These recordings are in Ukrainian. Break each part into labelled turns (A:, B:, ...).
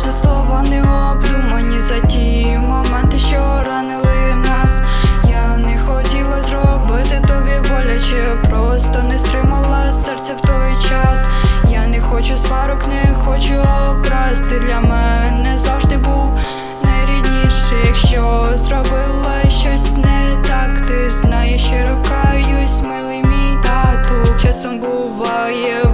A: за слово не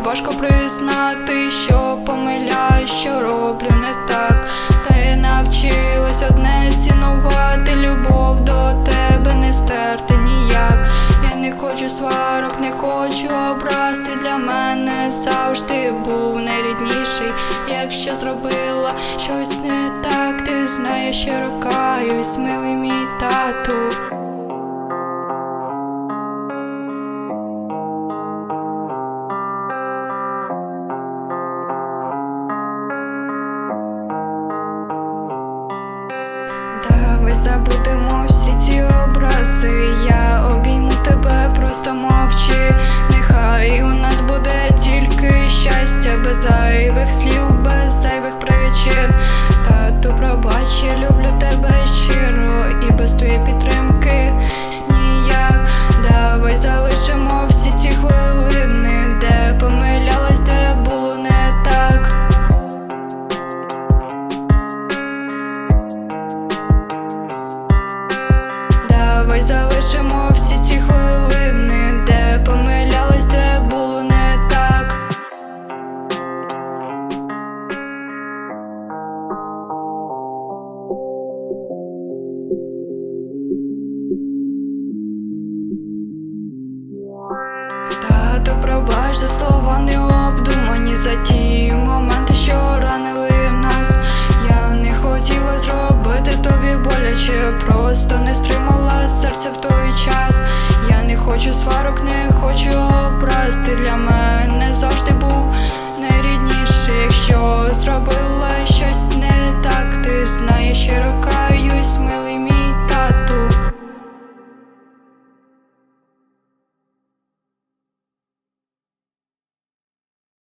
A: важко признати, що помиляюсь, що роблю не так. Та й навчилась одне цінувати, любов до тебе не стерти ніяк. Я не хочу сварок, не хочу образти. для мене завжди був найрідніший. Якщо зробила щось не так, ти знаєш, що рокаюсь, милий мій тату. Забудемо всі ці образи. Я обійму тебе, просто мовчи. Нехай у нас буде тільки щастя, без зайвих слів, без зайвих причин. Тату, пробач, я люблю тебе пробач за слова необдумані за ті моменти, що ранили нас. Я не хотіла зробити тобі боляче, просто не стримала серця в той час. Я не хочу сварок, не хочу образ, ти для мене завжди.